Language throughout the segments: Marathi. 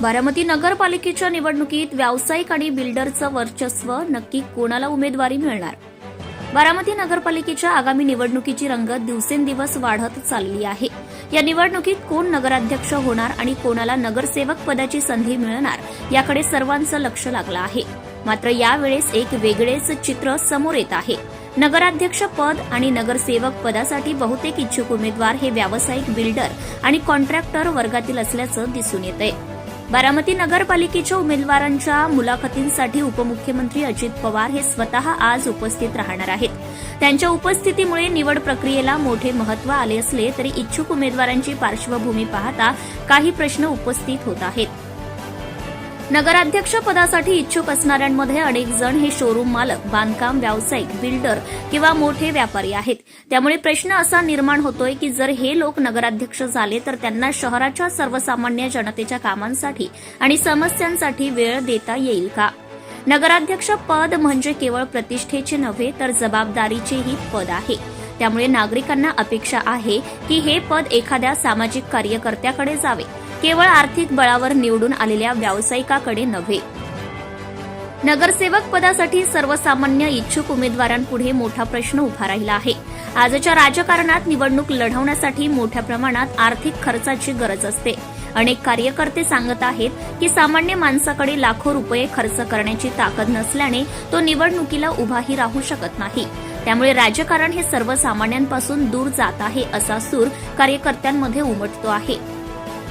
बारामती नगरपालिकेच्या निवडणुकीत व्यावसायिक आणि बिल्डरचं वर्चस्व नक्की कोणाला उमेदवारी मिळणार? बारामती नगरपालिकेच्या आगामी निवडणुकीची रंगत दिवसेंदिवस वाढत चालली आहे. या निवडणुकीत कोण नगराध्यक्ष होणार आणि कोणाला नगरसेवक पदाची संधी मिळणार याकडे सर्वांचं लक्ष लागलं आहे. मात्र यावेळेस एक वेगळेच चित्र समोर येत आहे. नगराध्यक्ष पद आणि नगरसेवक पदासाठी बहुतेक इच्छुक उमेदवार हे व्यावसायिक बिल्डर आणि कॉन्ट्रॅक्टर वर्गातील असल्याचं दिसून येत आहे बारामती नगरपालिकेच्या उमेदवारांच्या मुलाखतींसाठी उपमुख्यमंत्री अजित पवार हे स्वतः आज उपस्थित राहणार आहेत. त्यांच्या उपस्थितीमुळे निवड प्रक्रियेला मोठे महत्त्व आले असले तरी इच्छुक उमेदवारांची पार्श्वभूमी पाहता काही प्रश्न उपस्थित होत आहेत. नगराध्यक्ष पदासाठी इच्छुक असणाऱ्यांमध्ये अनेक जण हे शोरूम मालक बांधकाम व्यावसायिक बिल्डर किंवा मोठे व्यापारी आहेत. त्यामुळे प्रश्न असा निर्माण होतोय की जर हे लोक नगराध्यक्ष झाले तर त्यांना शहराच्या सर्वसामान्य जनतेच्या कामांसाठी आणि समस्यांसाठी वेळ देता येईल का? नगराध्यक्ष पद म्हणजे केवळ प्रतिष्ठेचे नव्हे तर जबाबदारीचेही पद आहे. त्यामुळे नागरिकांना अपेक्षा आहे की हे पद एखाद्या सामाजिक कार्यकर्त्याकडे जावे. केवळ आर्थिक बळावर निवडून आलेल्या व्यावसायिकाकडे नव्हे. नगरसेवक पदासाठी सर्वसामान्य इच्छुक उमेदवारांपुढे मोठा प्रश्न उभा राहिला आहे. आजच्या राजकारणात निवडणूक लढवण्यासाठी मोठ्या प्रमाणात आर्थिक खर्चाची गरज असते. अनेक कार्यकर्ते सांगत आहेत की सामान्य माणसाकडे लाखो रुपये खर्च करण्याची ताकद नसल्याने तो निवडणुकीला उभाही राहू शकत नाही. त्यामुळे राजकारण हे सर्वसामान्यांपासून दूर जात आहे असा सूर कार्यकर्त्यांमध्ये उमटतो आहे.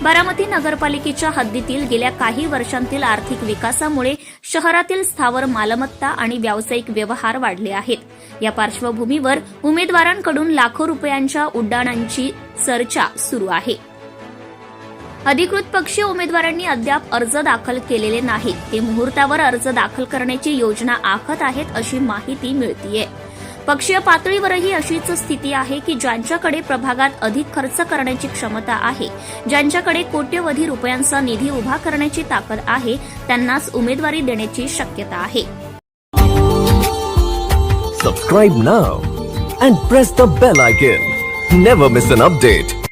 बारामती नगरपालिकेच्या हद्दीतील गेल्या काही वर्षांतील आर्थिक विकासामुळे शहरातील स्थावर मालमत्ता आणि व्यावसायिक व्यवहार वाढले आहेत. या पार्श्वभूमीवर उमेदवारांकडून लाखो रुपयांच्या उड्डाणांची चर्चा सुरू आहे. अधिकृत पक्षीय उमेदवारांनी अद्याप अर्ज दाखल केलेले नाहीत. ते मुहूर्तावर अर्ज दाखल करण्याची योजना आखत आहेत अशी माहिती मिळतीये. पक्षीय पातळीवरही अशीच स्थिती आहे की ज्यांच्याकडे प्रभागात अधिक खर्च करण्याची क्षमता आहे ज्यांच्याकडे कोट्यवधी रुपयांचा निधी उभा करण्याची ताकद आहे त्यांनाच उमेदवारी देण्याची शक्यता आहे Subscribe now and press the bell icon. Never miss an update.